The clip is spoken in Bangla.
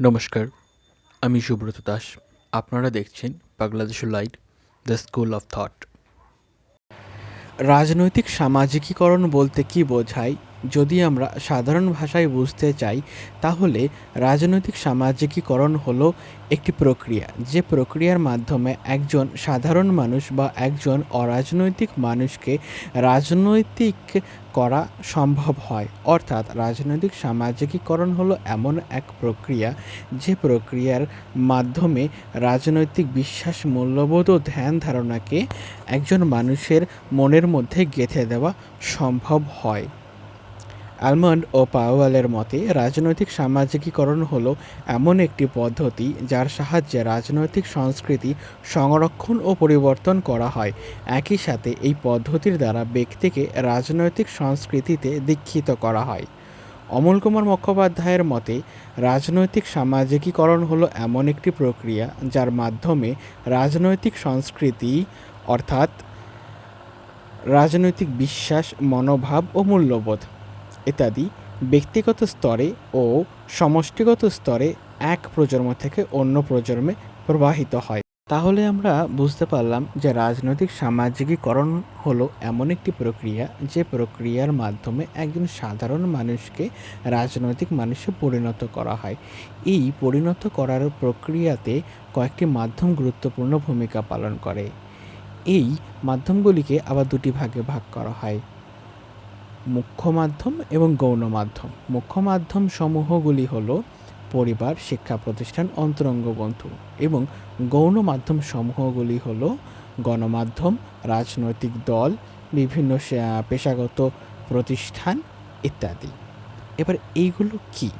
নমস্কার, আমি সুব্রত দাস। আপনারা দেখছেন Bangladesh light the school of thought. রাজনৈতিক সামাজিকীকরণ বলতে কি বোঝায়? যদি আমরা সাধারণ ভাষায় বুঝতে চাই, তাহলে রাজনৈতিক সামাজিকীকরণ হলো একটি প্রক্রিয়া। যে প্রক্রিয়ার মাধ্যমে একজন সাধারণ মানুষ বা একজন অরাজনৈতিক মানুষকে রাজনৈতিক করা সম্ভব হয়। অর্থাৎ রাজনৈতিক সামাজিকীকরণ হলো এমন এক প্রক্রিয়া, যে প্রক্রিয়ার মাধ্যমে রাজনৈতিক বিশ্বাস, মূল্যবোধ ও ধ্যান ধারণাকে একজন মানুষের মনের মধ্যে গেঁথে দেওয়া সম্ভব হয়। আলমন্ড ও পাওয়ালের মতে, রাজনৈতিক সামাজিকীকরণ হলো এমন একটি পদ্ধতি যার সাহায্যে রাজনৈতিক সংস্কৃতি সংরক্ষণ ও পরিবর্তন করা হয়। একই সাথে এই পদ্ধতির দ্বারা ব্যক্তিকে রাজনৈতিক সংস্কৃতিতে দীক্ষিত করা হয়। অমল কুমার মুখোপাধ্যায়ের মতে, রাজনৈতিক সামাজিকীকরণ হলো এমন একটি প্রক্রিয়া যার মাধ্যমে রাজনৈতিক সংস্কৃতি, অর্থাৎ রাজনৈতিক বিশ্বাস, মনোভাব ও মূল্যবোধ ইত্যাদি ব্যক্তিগত স্তরে ও সমষ্টিগত স্তরে এক প্রজন্ম থেকে অন্য প্রজন্মে প্রবাহিত হয়। তাহলে আমরা বুঝতে পারলাম যে রাজনৈতিক সামাজিকীকরণ হলো এমন একটি প্রক্রিয়া যে প্রক্রিয়ার মাধ্যমে একজন সাধারণ মানুষকে রাজনৈতিক মানুষে পরিণত করা হয়। এই পরিণত করার প্রক্রিয়াতে কয়েকটি মাধ্যম গুরুত্বপূর্ণ ভূমিকা পালন করে। এই মাধ্যমগুলিকে আবার দুটি ভাগে ভাগ করা হয়। মুখ্য মাধ্যম এবং গৌণ মাধ্যম মুখ্য মাধ্যম সমূহগুলি হল পরিবার, শিক্ষা প্রতিষ্ঠান অন্তরঙ্গ বন্ধু এবং গৌণ মাধ্যম সমূহগুলি হল গণমাধ্যম, রাজনৈতিক দল, বিভিন্ন পেশাগত প্রতিষ্ঠান ইত্যাদি। এবার এইগুলো কি?